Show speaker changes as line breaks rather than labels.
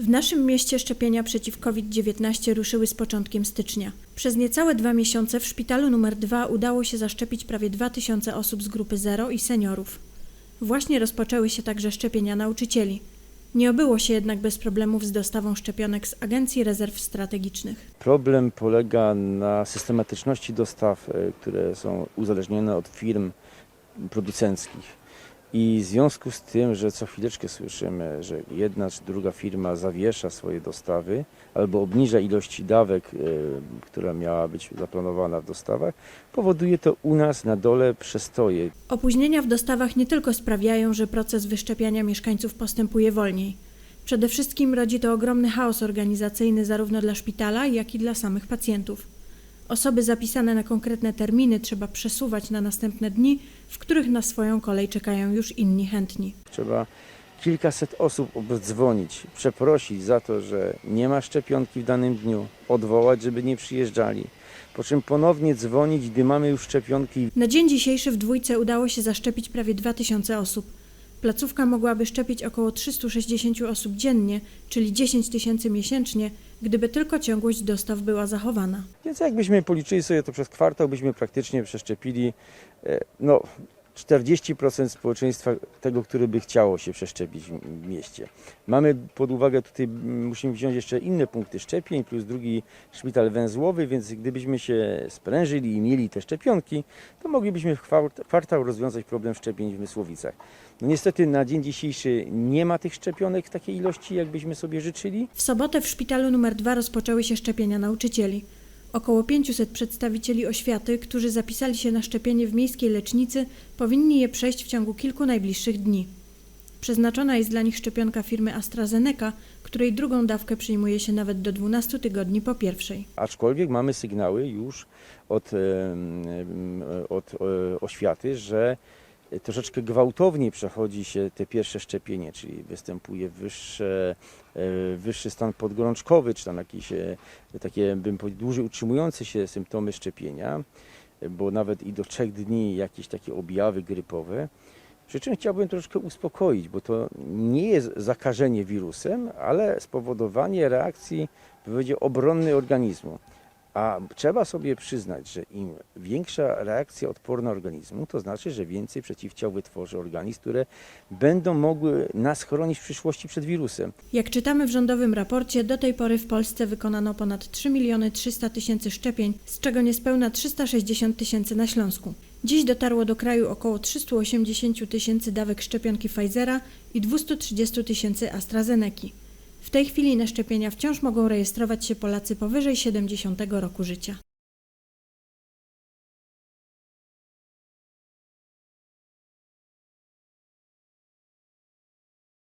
W naszym mieście szczepienia przeciw COVID-19 ruszyły z początkiem stycznia. Przez niecałe dwa miesiące w szpitalu nr 2 udało się zaszczepić prawie 2000 osób z grupy 0 i seniorów. Właśnie rozpoczęły się także szczepienia nauczycieli. Nie obyło się jednak bez problemów z dostawą szczepionek z Agencji Rezerw Strategicznych.
Problem polega na systematyczności dostaw, e, które są uzależnione od firm producenckich. I w związku z tym, że co chwileczkę słyszymy, że jedna czy druga firma zawiesza swoje dostawy albo obniża ilości dawek, e, która miała być zaplanowana w dostawach, powoduje to u nas na dole przestoje.
Opóźnienia w dostawach nie tylko sprawiają, że proces wyszczepiania mieszkańców postępuje wolniej. Przede wszystkim rodzi to ogromny chaos organizacyjny zarówno dla szpitala, jak i dla samych pacjentów. Osoby zapisane na konkretne terminy trzeba przesuwać na następne dni, w których na swoją kolej czekają już inni chętni.
Trzeba kilkaset osób obdzwonić, przeprosić za to, że nie ma szczepionki w danym dniu, odwołać, żeby nie przyjeżdżali. Po czym ponownie dzwonić, gdy mamy już szczepionki.
Na dzień dzisiejszy w dwójce udało się zaszczepić prawie 2000 osób. Placówka mogłaby szczepić około 360 osób dziennie, czyli 10 tysięcy miesięcznie, gdyby tylko ciągłość dostaw była zachowana.
Więc jakbyśmy policzyli sobie to przez kwartał, byśmy praktycznie przeszczepili e, no, 40% społeczeństwa tego, które by chciało się przeszczepić w mieście. Mamy pod uwagę tutaj, mm, musimy wziąć jeszcze inne punkty szczepień, plus drugi szpital węzłowy, więc gdybyśmy się sprężyli i mieli te szczepionki, to moglibyśmy w kwart- kwartał rozwiązać problem szczepień w Mysłowicach. No niestety na dzień dzisiejszy nie ma tych szczepionek w takiej ilości, jakbyśmy sobie życzyli.
W sobotę w szpitalu nr 2 rozpoczęły się szczepienia nauczycieli. Około 500 przedstawicieli oświaty, którzy zapisali się na szczepienie w miejskiej lecznicy, powinni je przejść w ciągu kilku najbliższych dni. Przeznaczona jest dla nich szczepionka firmy AstraZeneca, której drugą dawkę przyjmuje się nawet do 12 tygodni po pierwszej.
Aczkolwiek mamy sygnały już od, od e, oświaty, że troszeczkę gwałtowniej przechodzi się te pierwsze szczepienie, czyli występuje wyższe, e, wyższy stan podgorączkowy, czy tam jakieś e, takie, bym powiedział, dłużej utrzymujące się symptomy szczepienia, bo nawet i do trzech dni jakieś takie objawy grypowe. Przy czym chciałbym troszkę uspokoić, bo to nie jest zakażenie wirusem, ale spowodowanie reakcji, powiedział, obronnej organizmu. A trzeba sobie przyznać, że im większa reakcja odporna organizmu, to znaczy, że więcej przeciwciał wytworzy organizm, które będą mogły nas chronić w przyszłości przed wirusem.
Jak czytamy w rządowym raporcie, do tej pory w Polsce wykonano ponad 3 miliony 300 tysięcy szczepień, z czego niespełna 360 tysięcy na Śląsku. Dziś dotarło do kraju około 380 tysięcy dawek szczepionki Pfizera i 230 tysięcy AstraZeneki. W tej chwili na szczepienia wciąż mogą rejestrować się Polacy powyżej 70 roku życia.